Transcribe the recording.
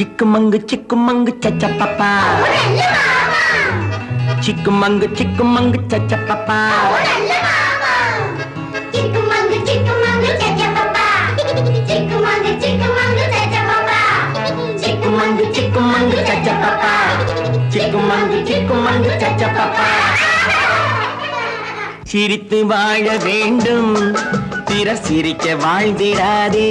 சிக்குமங்கு சிக்குமங்கு சச்ச பாப்பா சிக்குமங்கு சிக்குமங்கு சச்ச பாப்பா சிக்குமங்கு சிக்குமங்கு சச்ச பாப்பா சிக்குமங்கு சிக்குமங்கு சச்ச பாப்பா சிரித்து வாழ வேண்டும் பிற சிரிக்க வாழ்ந்திடாதே.